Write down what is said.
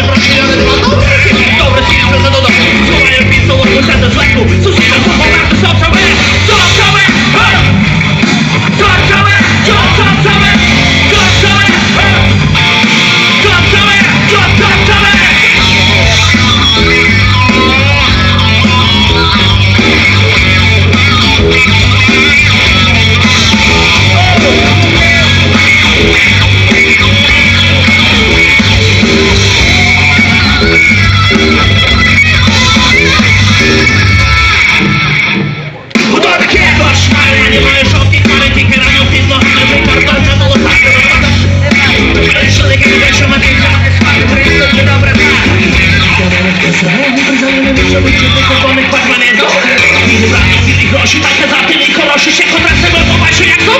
siempre wykonanych permanentów Nie wybrałem z innych rosi, tak na zapyli korosi się kontrastem Odwołaj się jak do